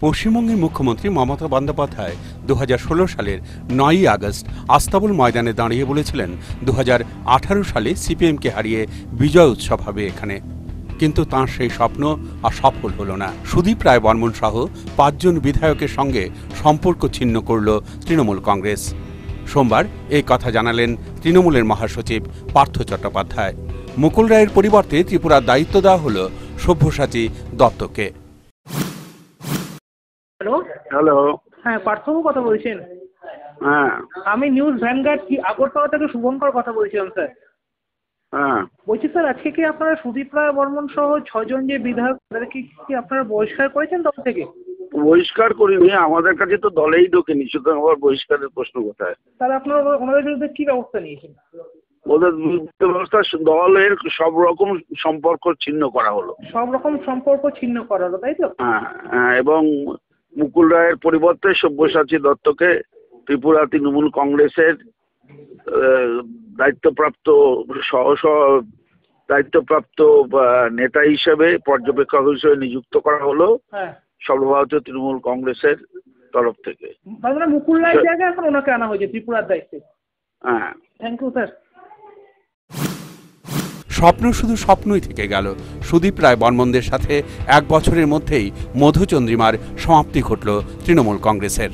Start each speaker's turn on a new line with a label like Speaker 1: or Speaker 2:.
Speaker 1: পশ্চিমবঙ্গের মুখ্যমন্ত্রী মমতা বন্দ্যোপাধ্যায় দু হাজার ষোলো সালের নয়ই আগস্ট আস্তাবল ময়দানে দাঁড়িয়ে বলেছিলেন দু হাজার আঠারো সালে সিপিএমকে হারিয়ে বিজয় উৎসব হবে এখানে। কিন্তু তাঁর সেই স্বপ্ন আর সফল হল না। সুদীপ রায় বর্মন সহ পাঁচজন বিধায়কের সঙ্গে সম্পর্ক ছিন্ন করল তৃণমূল কংগ্রেস। সোমবার এই কথা জানালেন তৃণমূলের মহাসচিব পার্থ চট্টোপাধ্যায়। মুকুল রায়ের পরিবর্তে ত্রিপুরার দায়িত্ব দেওয়া হল সভ্যসাচী দত্তকে।
Speaker 2: হ্যালো
Speaker 3: হ্যালো
Speaker 2: হ্যাঁ পার্থবাবু কথা বলছেন?
Speaker 3: হ্যাঁ।
Speaker 2: আমি নিউজ ভ্যানগার্ড কি আগরতলা থেকে শুভঙ্কর কথা বলছিলাম স্যার।
Speaker 3: হ্যাঁ।
Speaker 2: বলছি স্যার আজকে কি আপনারা সুদীপ রায় বর্মন সহ ছজন যে বিধায়ক তাদেরকে কি আপনারা বহিষ্কার করেছেন দল থেকে?
Speaker 3: বহিষ্কার করিনি আমাদের কাছে তো দলেই ঢোকেনি সুতরাং আবার বহিষ্কারের প্রশ্ন কোথায়?
Speaker 2: তাহলে আপনারা ওনা- ওনাদের বিরুদ্ধে কি ব্যবস্থা নিয়েছেন?
Speaker 3: ওদের বিরুদ্ধে ব্যবস্থা দলের সব রকম সম্পর্ক ছিন্ন করা হলো।
Speaker 2: সব রকম সম্পর্ক ছিন্ন করা হলো তাই তো?
Speaker 3: হ্যাঁ হ্যাঁ, এবং মুকুল রায়ের পরিবর্তে সব্যসাচী দত্তকে ত্রিপুরা তৃণমূল কংগ্রেসের দায়িত্বপ্রাপ্ত সহ সহ দায়িত্বপ্রাপ্ত নেতা হিসেবে পর্যবেক্ষক হিসেবে নিযুক্ত করা হলো
Speaker 2: হ্যাঁ।
Speaker 3: সর্বভারতীয় তৃণমূল কংগ্রেসের তরফ থেকে।
Speaker 2: মানে মুকুল রায়ের জায়গায় এখন ওনাকে আনা হয়েছে ত্রিপুরার দায়িত্বে।
Speaker 3: হ্যাঁ।
Speaker 2: Thank you sir.
Speaker 1: স্বপ্ন শুধু স্বপ্নই থেকে গেল। সুদীপ রায় বর্মনদের সাথে এক বছরের মধ্যেই মধুচন্দ্রিমার সমাপ্তি ঘটল তৃণমূল কংগ্রেসের।